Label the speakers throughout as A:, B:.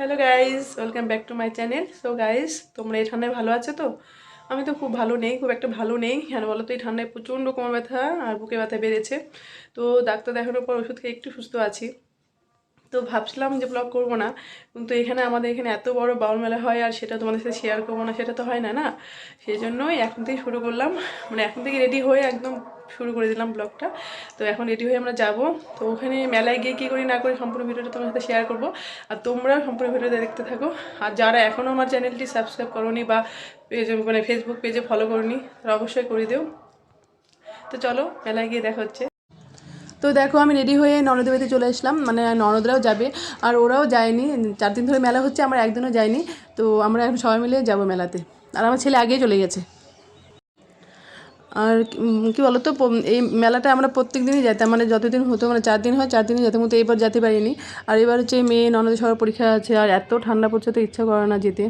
A: Hello guys welcome back to my channel so guys তোমরা এই ঠান্ডায় ভালো আছো তো? আমি তো খুব ভালো নেই, খুব একটা ভালো নেই। কেন বলো তো, এই ঠান্ডায় প্রচণ্ড কোমর ব্যথা আর বুকে ব্যথা বেড়েছে। তো, ডাক্তার দেখানোর পর ওষুধ খেয়ে একটু সুস্থ আছি। তো ভাবছিলাম যে ব্লগ করব না। কিন্তু এখানে আমাদের এখানে এত বড় বাউল মেলা হয় আর সেটা তোমাদের সাথে শেয়ার করব না, সেটা তো হয় না না? সেই জন্যই এখন থেকে শুরু করলাম। মানে এখন থেকে রেডি হয়ে একদম শুরু করে দিলাম ব্লগটা তো এখন রেডি হয়ে আমরা যাব। তো ওখানে মেলায় গিয়ে কী করি না করি সম্পূর্ণ ভিডিওটা তোমার সাথে শেয়ার করব। আর তোমরা সম্পূর্ণ ভিডিওটা দেখতে থাকো। আর যারা এখনও আমার চ্যানেলটি সাবস্ক্রাইব করোনি বা পেজ মানে ফেসবুক পেজে ফলো করনি, তারা অবশ্যই করে দিও। তো চলো, মেলায় গিয়ে দেখা হচ্ছে। তো দেখো, আমি রেডি হয়ে ননদের বাড়িতে চলে আসলাম। মানে ননদরাও যাবে, আর ওরাও যায়নি। চার দিন ধরে মেলা হচ্ছে, আমরা একদিনও যায়নি তো আমরা এখন সবাই মিলে যাব মেলাতে। আর আমার ছেলে আগেই চলে গেছে। আর কি বলতো এই মেলাটা আমরা প্রত্যেক দিনই যেতাম মানে যতদিন হতো মানে চার দিন হয়, চার দিনই যেতাম কিন্তু এবার যেতে পারিনি। আর এবার হচ্ছে মেয়ে, ননদের সবার পরীক্ষা আছে, আর এত ঠান্ডা পড়ছে, তো ইচ্ছা করে না যেতে।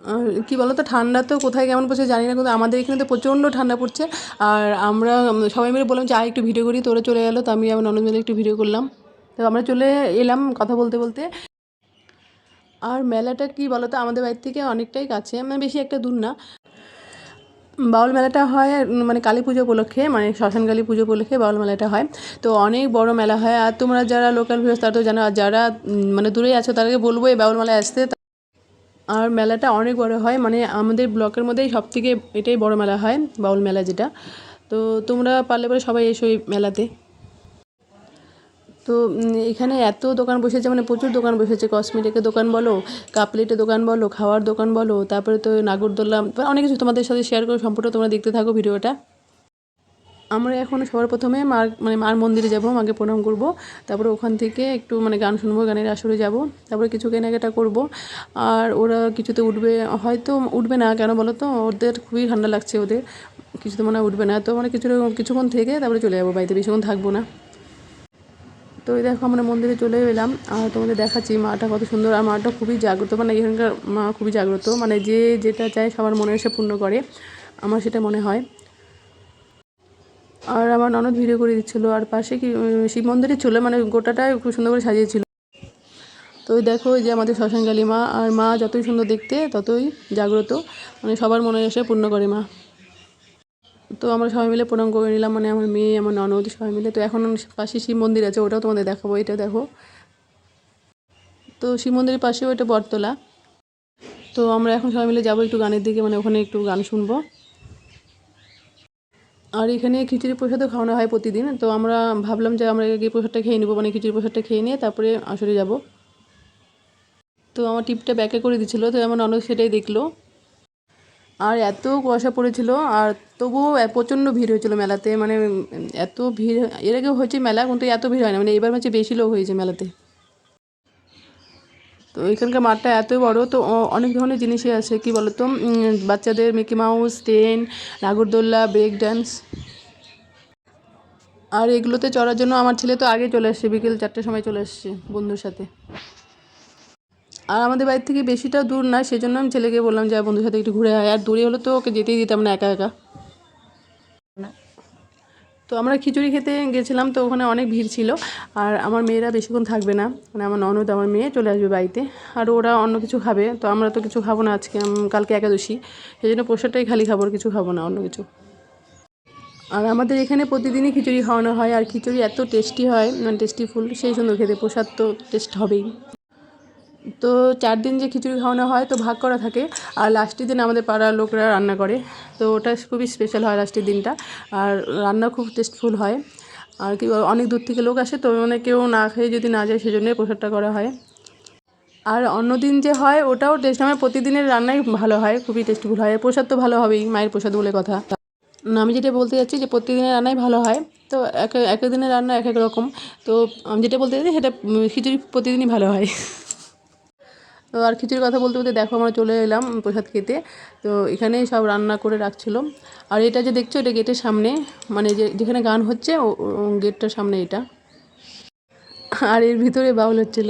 A: আর কি বলতো, ঠান্ডা তো কোথায় কেমন পড়ছে জানি না, কিন্তু আমাদের এখানে তো প্রচণ্ড ঠান্ডা পড়ছে। আর আমরা সবাই মিলে বললাম, যে আয় একটু ভিডিও করি, তোরা চলে গেলো তো আমি আমার ননদ মিলে একটু ভিডিও করলাম। তো আমরা চলে এলাম কথা বলতে বলতে। আর মেলাটা কি বলতো, আমাদের বাড়ির থেকে অনেকটাই কাছে মানে বেশি একটা দূর না। বাউল মেলাটা হয় মানে কালী পুজো উপলক্ষে মানে শ্মশান কালী পুজো উপলক্ষে বাউল মেলাটা হয়। তো অনেক বড় মেলা হয়, আর তোমরা যারা লোকাল ভিউস তারা তো জানো, আর যারা মানে দূরে আছো, তাদেরকে বলব এই বাউল মেলায় আসতে। আর মেলাটা অনেক বড় হয়। মানে আমাদের ব্লকের মধ্যেই সব থেকে এটাই বড় মেলা হয়, বাউল মেলা যেটা। তো তোমরা পারলে পরে সবাই এসো এই মেলাতে। তো এখানে এত দোকান বসেছে মানে প্রচুর দোকান বসেছে। কসমেটিকের দোকান বলো কাপ প্লেটের দোকান বলো, খাওয়ার দোকান বলো, তারপরে তো নাগরদোল্লা অনেক কিছু তোমাদের সাথে শেয়ার করো সম্পূর্ণ তোমরা দেখতে থাকো ভিডিওটা। আমরা এখন সবার প্রথমে মার মানে মার মন্দিরে যাব, মাকে প্রণাম করব। তারপরে ওখান থেকে একটু মানে গান শুনব, গানের আসরে যাব। তারপরে কিছু কেনাকাটা করব। আর ওরা কিছুতে উঠবে, হয়তো উঠবে না কেন বলো তো ওদের খুবই ঠান্ডা লাগছে ওদের। কিছুতে মনে উঠবে না। তো মানে কিছু কিছুক্ষণ থেকে তারপরে চলে যাব বাড়িতে, বেশিক্ষণ থাকব না। তো এই দেখো আমরা মন্দিরে চলে এলাম। আর তোমাদের দেখাচ্ছি, মাটা কত সুন্দর। আর মাটা খুবই জাগ্রত মানে এখানকার মা খুবই জাগ্রত। মানে যে যেটা চায় সবার মনে এসে পূর্ণ করে। আমার সেটা মনে হয়। আর আমার ননদ ভিডিও করে দিচ্ছিল। আর পাশে কি শিব মন্দিরই ছিল মানে গোটাটাই খুব সুন্দর করে সাজিয়েছিল। তো দেখো যে আমাদের শ্মশানকালী মা, আর মা যতই সুন্দর দেখতে, ততই জাগ্রত। মানে সবার মনে এসে পূর্ণ করে মা। তো আমরা সবাই মিলে প্রণাম করে নিলাম মানে আমার মেয়ে, আমার ননদ সবাই মিলে। তো এখন পাশে শিব মন্দির আছে, ওটাও তোমাদের দেখাবো, এটা দেখো। তো শিব মন্দিরের পাশেও এটা বটতলা। তো আমরা এখন সবাই মিলে যাব একটু গানের দিকে মানে ওখানে একটু গান শুনব। আর এখানে খিচুড়ি প্রসাদও খাওয়ানো হয় প্রতিদিন, তো আমরা ভাবলাম যে আমরা গিয়ে প্রসাদটা খেয়ে নেব মানে খিচুড়ি প্রসাদটা খেয়ে নিয়ে তারপরে আসরে যাব। তো আমার টিপটা ব্যাকে করে দিচ্ছিল, তো আমার অনেক সেটাই দেখল। আর এত কুয়াশা পড়েছিল, আর তবুও প্রচণ্ড ভিড় হয়েছিল মেলাতে মানে এত ভিড়, এর আগেও হয়েছে মেলা, কিন্তু এত ভিড় হয় না মানে এবার হচ্ছে বেশি লোক হয়েছে মেলাতে। তো এখানকার মাঠটা এত বড়, তো অনেক ধরনের জিনিসই আছে। কি বলতো? বাচ্চাদের মিকি মাউস ট্রেন নাগরদোল্লা ব্রেক ডান্স আর এগুলোতে চড়ার জন্য আমার ছেলে তো আগে চলে আসছে, বিকেল চারটের সময় চলে আসছে বন্ধুর সাথে। আর আমাদের বাড়ির থেকে বেশিটা দূর না সেই জন্য আমি ছেলেকে বললাম, যে বন্ধুর সাথে একটু ঘুরে আয়। আর দূরে হলে তো ওকে যেতেই দিতাম না একা একা। তো আমরা খিচুড়ি খেতে গেছিলাম, তো ওখানে অনেক ভিড় ছিল। আর আমার মেয়েরা বেশিক্ষণ থাকবে না মানে আমার ননদ, আমার মেয়ে চলে আসবে বাড়িতে। আর ওরা অন্য কিছু খাবে, তো আমরা তো কিছু খাব না আজকে কালকে একাদশী। সেই জন্য প্রসাদটাই খালি খাব, আর কিছু খাব না, অন্য কিছু। আর আমাদের এখানে প্রতিদিনই খিচুড়ি খাওয়ানো হয়, আর খিচুড়ি এত টেস্টি হয় মানে টেস্টি ফুল, সেই সুন্দর খেতে, প্রসাদ তো টেস্ট হবেই। তো চার দিন যে খিচুড়ি খাওয়ানো হয়, তো ভাগ করা থাকে। আর লাস্টের দিন আমাদের পাড়ার লোকরা রান্না করে। তো ওটা খুবই স্পেশাল হয় লাস্টের দিনটা আর রান্না খুব টেস্টফুল হয়। আর কি অনেক দূর থেকে লোক আসে, তো মানে কেউ না খেয়ে যদি না যায়, সেজন্যই প্রসাদটা করা হয়। আর অন্যদিন যে হয়, ওটাও টেস্ট হয় প্রতিদিনের রান্নাই ভালো হয়, খুবই টেস্টফুল হয়। প্রসাদ তো ভালো হবেই, মায়ের প্রসাদ বলে কথা। আমি যেটা বলতে যাচ্ছি যে প্রতিদিনের রান্নাই ভালো হয়। তো এক এক দিনের রান্না এক এক রকম। তো আমি যেটা বলতে চাচ্ছি সেটা খিচুড়ি প্রতিদিনই ভালো হয়। তো আর খিচুড়ির কথা বলতে বলতে দেখো আমরা চলে এলাম প্রসাদ খেতে। তো এখানেই সব রান্না করে রাখছিল। আর এটা যে দেখছ, এটা গেটের সামনে মানে যে, যেখানে গান হচ্ছে গেটটার সামনে এটা। আর এর ভিতরে বাউল হচ্ছিল।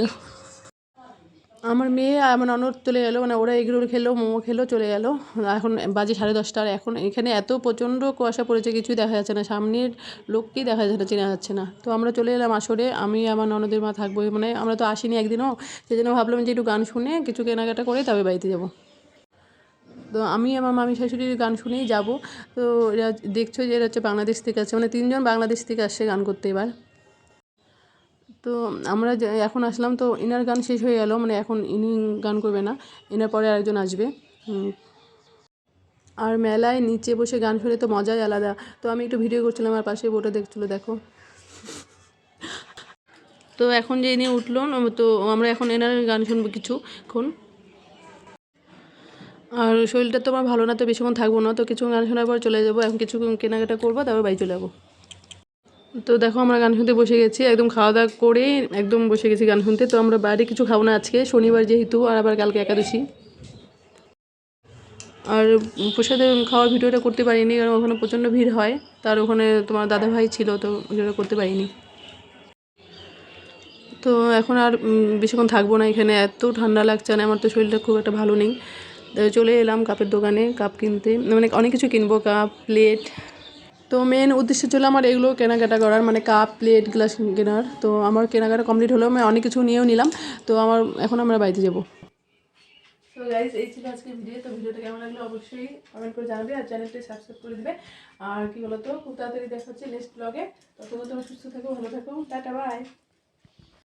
A: আমার মেয়ে আমার ননদ চলে গেলো মানে ওরা এগরোল খেলো, মোমো খেলো, চলে গেলো। এখন বাজে সাড়ে দশটা, আর এখন এখানে এত প্রচণ্ড কুয়াশা পড়েছে কিছুই দেখা যাচ্ছে না। সামনের লোককেই দেখা যাচ্ছে না, চেনা যাচ্ছে না। তো আমরা চলে এলাম আসরে, আমি আমার ননদের মা থাকব। মানে আমরা তো আসিনি একদিনও সেই জন্য ভাবলাম যে একটু গান শুনে কিছু কেনাকাটা করে তবে বাড়িতে যাব। তো আমি আমার মামি শাশুড়ির গান শুনেই যাব। তো এরা দেখছ যে এরা হচ্ছে বাংলাদেশ থেকে আসছে মানে তিনজন বাংলাদেশ থেকে আসছে গান করতে এবার। তো আমরা এখন আসলাম, তো ইনার গান শেষ হয়ে গেল মানে এখন ইনি গান করবে না, এনার পরে আরেকজন আসবে। আর মেলায় নিচে বসে গান শুনে তো মজাই আলাদা। তো আমি একটু ভিডিও করছিলাম, আর পাশে বোটা দেখছিলো, দেখো। তো এখন যে ইনি উঠল তো আমরা এখন এনার গান শুনব কিছুক্ষণ। আর শরীরটা তো আমার ভালো না, তো বেশিক্ষণ থাকব না, তো কিছু গান শোনার পর চলে যাব, এখন কিছু কেনাকাটা করব, তারপর বাড়ি চলে যাব। তো দেখো, আমরা গান শুনতে বসে গেছি, একদম খাওয়া দাওয়া করে একদম বসে গেছি গান শুনতে। তো আমরা বাইরে কিছু খাব না আজকে, শনিবার যেহেতু, আর আবার কালকে একাদশী। আর প্রসাদে খাওয়ার ভিডিওটা করতে পারিনি, কারণ ওখানে প্রচণ্ড ভিড় হয়। তার ওখানে তোমার দাদা ভাই ছিল, তো ভিডিওটা করতে পারিনি। তো এখন আর বেশিক্ষণ থাকব না এখানে, এত ঠান্ডা লাগছে না, আমার তো শরীরটা খুব একটা ভালো নেই। চলে এলাম কাপের দোকানে, কাপ কিনতে মানে অনেক কিছু কিনবো, কাপ, প্লেট তো মেন উদ্দেশ্য ছিল আমার এগুলো কেনাকাটা করার মানে কাপ প্লেট গ্লাস কেনার। তো আমার কেনাকাটা কমপ্লিট হলেও আমি অনেক কিছু নিয়েও নিলাম। তো আমার, এখন আমরা বাড়িতে যাব। তো গাইজ এই ছিল আজকে ভিডিও তো ভিডিওটা কেমন লাগল অবশ্যই কমেন্ট করে জানাবে আর চ্যানেলটি সাবস্ক্রাইব করে দেবে। আর কি বলতো, খুব তাড়াতাড়ি দেখা হচ্ছে নেক্সট ব্লগে ততক্ষণ তোমরা সুস্থ থাকো, ভালো থাকো। Tata bye